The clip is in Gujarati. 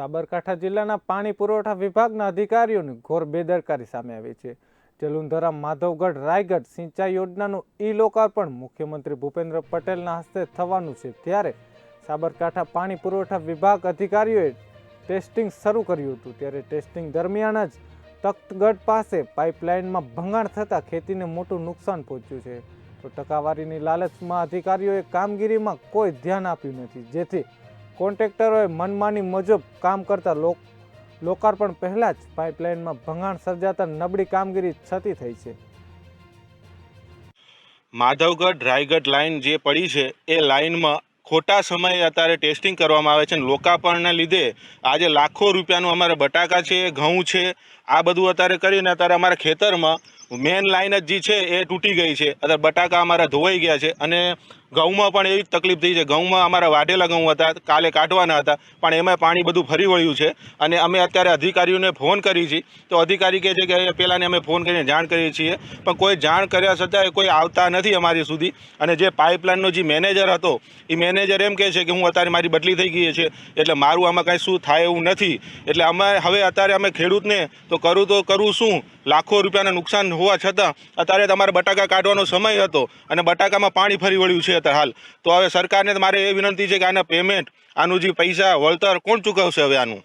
સાબરકાંઠા જિલ્લાના પાણી પુરવઠા વિભાગના અધિકારીઓની ઘોર બેદરકારી સામે આવી છે. જલુંધરા, માધવગઢ, રાયગઢ સિંચાઈ યોજનાનું ઈ લોકાર્પણ મુખ્યમંત્રી ભૂપેન્દ્ર પટેલના હસ્તે થવાનું છે. ત્યારે સાબરકાંઠા પાણી પુરવઠા વિભાગ અધિકારીઓએ ટેસ્ટિંગ શરૂ કર્યું હતું. ત્યારે ટેસ્ટિંગ દરમિયાન જ તખ્તગઢ પાસે પાઇપલાઇનમાં ભંગાણ થતાં ખેતીને મોટું નુકસાન પહોંચ્યું છે. તો ટકાવારીની લાલચમાં અધિકારીઓએ કામગીરીમાં કોઈ ધ્યાન આપ્યું નથી. જેથી કોન્ટ્રાક્ટરોએ મનમાની મુજબ કામ કરતા લોક, લોકાર્પણ પહેલાં જ પાઇપલાઇનમાં ભંગાણ સર્જાતા નબળી કામગીરી છતી થઈ છે. માધવગઢ રાયગઢ લાઇન જે પડી છે, એ લાઇનમાં ખોટા સમયે અત્યારે ટેસ્ટિંગ કરવામાં આવે છે અને લોકાપણને લીધે આજે લાખો રૂપિયાનું અમારે બટાકા છે, ઘઉં છે, આ બધું અત્યારે કરીને અત્યારે અમારા ખેતરમાં મેન લાઇન જ જે છે એ તૂટી ગઈ છે. અત્યારે બટાકા અમારા ધોવાઈ ગયા છે અને ઘઉંમાં પણ એવી જ તકલીફ થઈ છે. ઘઉંમાં અમારા વાઢેલા ઘઉં હતા, કાલે કાઢવાના હતા, પણ એમાં પાણી બધું ફરી વળ્યું છે. અને અમે અત્યારે અધિકારીઓને ફોન કરી છે તો અધિકારી કહે છે કે પહેલાંને અમે ફોન કરીને જાણ કરીએ છીએ. પણ કોઈ જાણ કર્યા છતાં કોઈ આવતા નથી અમારી સુધી. અને જે પાઇપલાઇનનો જે મેનેજર હતો, એ મેનેજર એમ કહે છે કે હું અત્યારે મારી બદલી થઈ ગઈ છે. એટલે મારું આમાં કાંઈ શું થાય એવું નથી. એટલે અમે હવે અત્યારે અમે ખેડૂતને તો કરું તો કરું શું? લાખો રૂપિયાના નુકસાન હોવા છતાં અત્યારે તમારે બટાકા કાઢવાનો સમય હતો. અને બટાકામાં પાણી ફરી વળ્યું છે અત્યારે હાલ. તો હવે સરકારને મારે એ વિનંતી છે કે આના પેમેન્ટ આનું જે પૈસા વળતર કોણ ચૂકવશે હવે આનું?